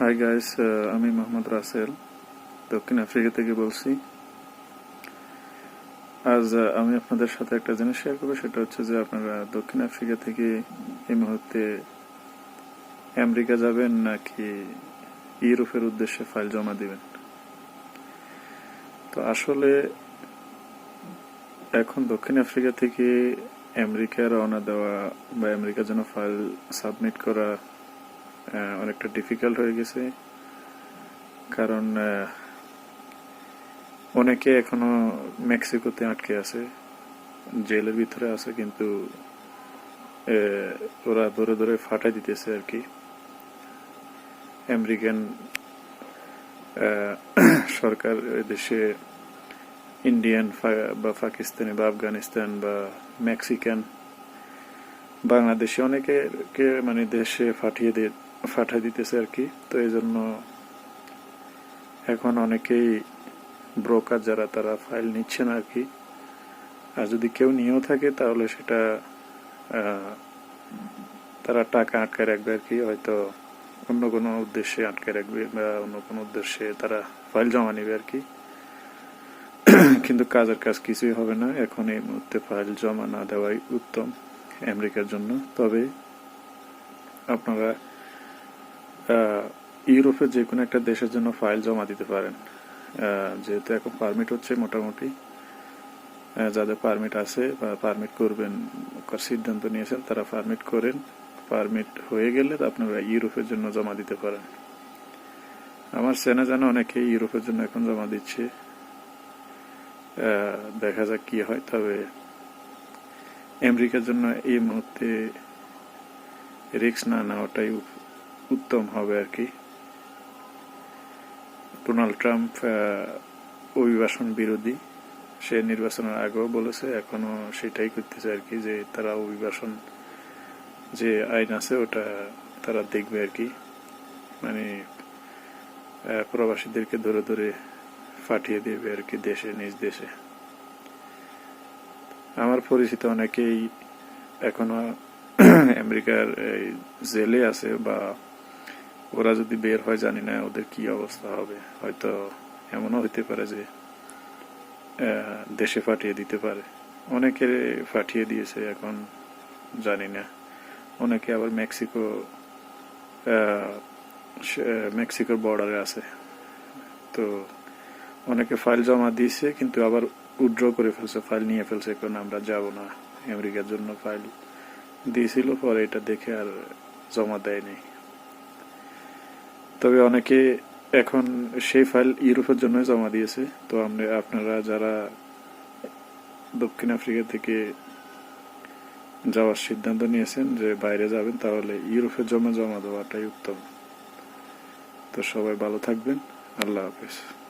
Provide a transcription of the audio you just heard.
Hi guys আমি মোহাম্মদ রাসেল, দক্ষিণ Africa থেকে বলছি। আজ আমি আপনাদের সাথে একটা জিনিস শেয়ার করব, সেটা হচ্ছে যে আপনারা দক্ষিণ আফ্রিকা থেকে এই মুহূর্তে আমেরিকা যাবেন নাকি ইউরোপের উদ্দেশ্যে ফাইল জমা দিবেন? তো আসলে এখন দক্ষিণ আফ্রিকা থেকে আমেরিকা রওনা দেওয়া বা আমেরিকার জন্য ফাইল সাবমিট করা অনেকটা ডিফিকাল্ট হয়ে গেছে। কারণ অনেকে এখনও মেক্সিকোতে আটকে আছে, জেলের ভিতরে আছে, কিন্তু ওরা ধরে ধরে ফাটাই দিতেছে আর কি। আমেরিকান সরকার দেশে ইন্ডিয়ান বা পাকিস্তানি বা আফগানিস্তান বা মেক্সিকান, বাংলাদেশে অনেকে মানে দেশে ফাটিয়ে দিয়ে ফাটিয়ে দিতেছে আর কি। তো এই জন্য এখন অনেকেই ব্রোকার যারা, তারা ফাইল নিচ্ছেন আর কি। আর যদি কেউ নিয়েও থাকে, তাহলে সেটা তারা টাকা আটকায় রাখবে আর কি। হয়তো অন্য কোনো উদ্দেশ্যে আটকে রাখবে বা অন্য কোনো উদ্দেশ্যে তারা ফাইল জমা নেবে আর কি। কিন্তু কাজের কাজ কিছুই হবে না। এখন এই মুহূর্তে ফাইল জমা না দেওয়াই উত্তম আমেরিকার জন্য। তবে আপনারা ইউরোপের যে কোনো একটা দেশের জন্য ফাইল জমা দিতে পারেন। যেহেতু এখন পারমিট হচ্ছে মোটামুটি যাদের পারমিট আছে বা পারমিট করবেন সিদ্ধান্ত নিয়েছেন, তারা পারমিট করেন। পারমিট হয়ে গেলে আপনারা ইউরোপের জন্য জমা দিতে পারেন। আমার চেনা জানা অনেকে ইউরোপের জন্য এখন জমা দিচ্ছে। দেখা যাক কি হয়, তবে আমেরিকার জন্য এই মুহূর্তে রিক্স না নেওয়াটাই উত্তম হবে আর কি। ডোনাল্ড ট্রাম্প অভিবাসন বিরোধী। সে নির্বাচনের আগেও বলেছে, এখনও সেটাই করতেছে আর কি, যে তারা অভিবাসন যে আইন আছে, ওটা তারা দেখবে আর কি। মানে প্রবাসীদেরকে ধরে ধরে ফাটিয়ে দেবে আর কি দেশে, নিজ দেশে। আমার পরিচিত অনেকেই এখনও আমেরিকার জেলে আছে বা ওরা যদি বের হয়, জানি না ওদের কি অবস্থা হবে। হয়তো এমনও হইতে পারে যে দেশে পাঠিয়ে দিতে পারে। অনেকে পাঠিয়ে দিয়েছে এখন, জানি না। অনেকে আবার মেক্সিকো মেক্সিকোর বর্ডারে আছে। তো অনেকে ফাইল জমা দিয়েছে, কিন্তু আবার উইথড্র করে ফেলছে ফাইল নিয়ে ফেলছে কারণ আমরা যাব না। আমেরিকার জন্য ফাইল দিয়েছিল, পরে এটা দেখে আর জমা দেয়নি। তবে অনেকে এখন সেই ফাইল ইউরোপের জন্য জমা দিয়েছে। তো আমরা আপনারা যারা দক্ষিণ আফ্রিকা থেকে যাওয়ার সিদ্ধান্ত নিয়েছেন যে বাইরে যাবেন, তাহলে ইউরোপের জন্য জমা দেওয়াটাই উত্তম। তো সবাই ভালো থাকবেন। আল্লাহ হাফেজ।